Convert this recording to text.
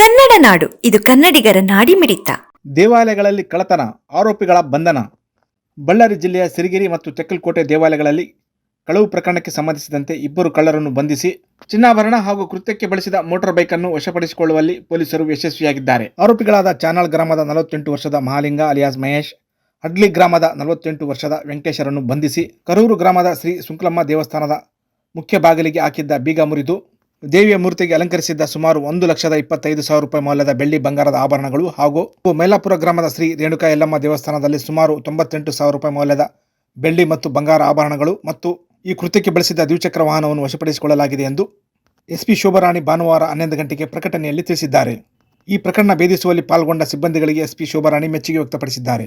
ಕನ್ನಡ ನಾಡು, ಇದು ಕನ್ನಡಿಗರ ನಾಡಿಮಿಡಿತ ದೇವಾಲಯಗಳಲ್ಲಿ ಕಳತನ ಆರೋಪಿಗಳ ಬಂಧನ. ಬಳ್ಳಾರಿ ಜಿಲ್ಲೆಯ ಸಿರಿಗಿರಿ ಮತ್ತು ತೆಕ್ಕಲ್ಕೋಟೆ ದೇವಾಲಯಗಳಲ್ಲಿ ಕಳವು ಪ್ರಕರಣಕ್ಕೆ ಸಂಬಂಧಿಸಿದಂತೆ ಇಬ್ಬರು ಕಳ್ಳರನ್ನು ಬಂಧಿಸಿ, ಚಿನ್ನಾಭರಣ ಹಾಗೂ ಕೃತ್ಯಕ್ಕೆ ಬಳಸಿದ ಮೋಟಾರ್ ಬೈಕ್ ಅನ್ನು ವಶಪಡಿಸಿಕೊಳ್ಳುವಲ್ಲಿ ಪೊಲೀಸರು ಯಶಸ್ವಿಯಾಗಿದ್ದಾರೆ. ಆರೋಪಿಗಳಾದ ಚಾನಾಳ್ ಗ್ರಾಮದ ನಲವತ್ತೆಂಟು ವರ್ಷದ ಮಹಾಲಿಂಗ ಅಲಿಯಾಸ್ ಮಹೇಶ್, ಅಡ್ಲಿ ಗ್ರಾಮದ ನಲವತ್ತೆಂಟು ವರ್ಷದ ವೆಂಕಟೇಶರನ್ನು ಬಂಧಿಸಿ, ಕರೂರು ಗ್ರಾಮದ ಶ್ರೀ ಸುಂಕ್ಲಮ್ಮ ದೇವಸ್ಥಾನದ ಮುಖ್ಯ ಬಾಗಿಲಿಗೆ ಹಾಕಿದ್ದ ಬೀಗ ಮುರಿದು ದೇವಿಯ ಮೂರ್ತಿಗೆ ಅಲಂಕರಿಸಿದ್ದ ಸುಮಾರು ಒಂದು ಲಕ್ಷದ ಇಪ್ಪತ್ತೈದು ಸಾವಿರ ರೂಪಾಯಿ ಮೌಲ್ಯದ ಬೆಳ್ಳಿ ಬಂಗಾರದ ಆಭರಣಗಳು ಹಾಗೂ ಮೈಲಾಪುರ ಗ್ರಾಮದ ಶ್ರೀ ರೇಣುಕಾ ಯಲ್ಲಮ್ಮ ದೇವಸ್ಥಾನದಲ್ಲಿ ಸುಮಾರು ತೊಂಬತ್ತೆಂಟು ಸಾವಿರ ರೂಪಾಯಿ ಮೌಲ್ಯದ ಬೆಳ್ಳಿ ಮತ್ತು ಬಂಗಾರ ಆಭರಣಗಳು ಮತ್ತು ಈ ಕೃತ್ಯಕ್ಕೆ ಬಳಸಿದ ದ್ವಿಚಕ್ರ ವಾಹನವನ್ನು ವಶಪಡಿಸಿಕೊಳ್ಳಲಾಗಿದೆ ಎಂದು ಎಸ್ಪಿ ಶೋಭರಾಣಿ ಭಾನುವಾರ ಹನ್ನೊಂದು ಗಂಟೆಗೆ ಪ್ರಕಟಣೆಯಲ್ಲಿ ತಿಳಿಸಿದ್ದಾರೆ. ಈ ಪ್ರಕರಣ ಭೇದಿಸುವಲ್ಲಿ ಪಾಲ್ಗೊಂಡ ಸಿಬ್ಬಂದಿಗಳಿಗೆ ಎಸ್ಪಿ ಶೋಭರಾಣಿ ಮೆಚ್ಚುಗೆ ವ್ಯಕ್ತಪಡಿಸಿದ್ದಾರೆ.